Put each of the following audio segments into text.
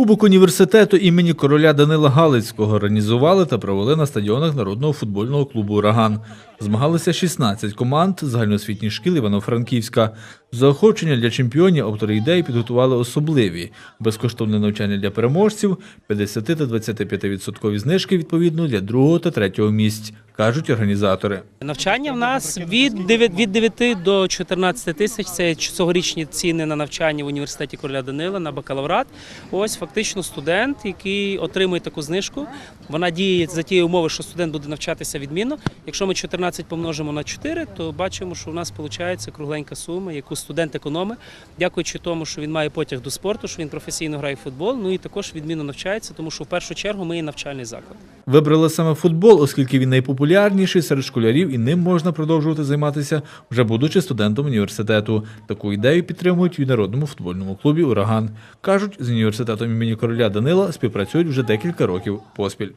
Кубок університету імені короля Данила Галицького організували та провели на стадіонах народного футбольного клубу Ураган. Змагалися 16 команд загальноосвітніх шкіл Івано-Франківська. Заохочення для чемпіонів автори ідеї підготували особливі: безкоштовне навчання для переможців, 50 та 25% знижки відповідно для другого та третього місць, кажуть організатори. Навчання в нас від 9, від 9 до 14 тисяч. Це цьогорічні ціни на навчання в університеті короля Данила на бакалаврат. Ось фактично студент, який отримує таку знижку. Вона діє за тієї умови, що студент буде навчатися відмінно. Якщо ми 14 помножимо на 4, то бачимо, що у нас виходить кругленька сума, яку студент економить, дякуючи тому, що він має потяг до спорту, що він професійно грає в футбол. Ну і також відмінно навчається, тому що в першу чергу ми є навчальний заклад. Вибрали саме футбол, оскільки він найпопулярніший серед школярів і ним можна продовжувати займатися, вже будучи студентом університету. Таку ідею підтримують і в народному футбольному клубі Ураган. кажуть, з університетом імені короля Данила співпрацюють вже декілька років поспіль.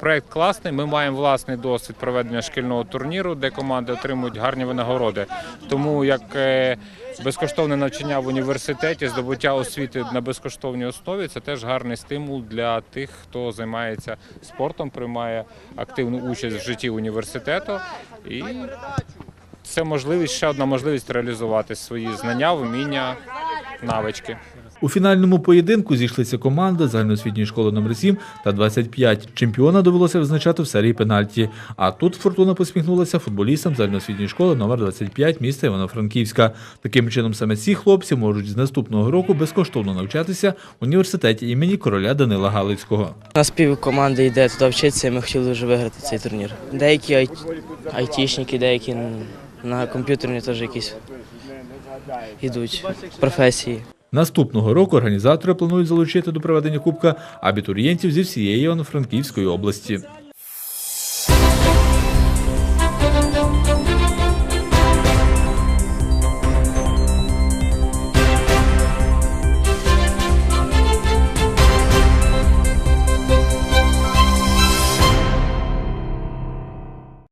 Проект класний. Ми маємо власний досвід проведення шкільного турніру, де команди отримують гарні винагороди. Тому як е, безкоштовне навчання в університеті, здобуття освіти на безкоштовній основі це теж гарний стимул для тих, хто займається спортом, приймає активну участь в житті університету. І це можливість ще одна можливість реалізувати свої знання, вміння, навички. У фінальному поєдинку зійшлися команди загальноосвітньої школи номер 7 та 25. Чемпіона довелося визначати в серії пенальті. А тут фортуна посміхнулася футболістам загальноосвітньої школи номер 25 міста Івано-Франківська. Таким чином, саме ці хлопці можуть з наступного року безкоштовно навчатися в університеті імені короля Данила Галицького. Нас пів команди йде туди вчитися, ми хотіли вже виграти цей турнір. Деякі ай- айтішники, деякі на комп'ютерні теж якісь йдуть професії. Наступного року організатори планують залучити до проведення кубка абітурієнтів зі всієї Івано-Франківської області.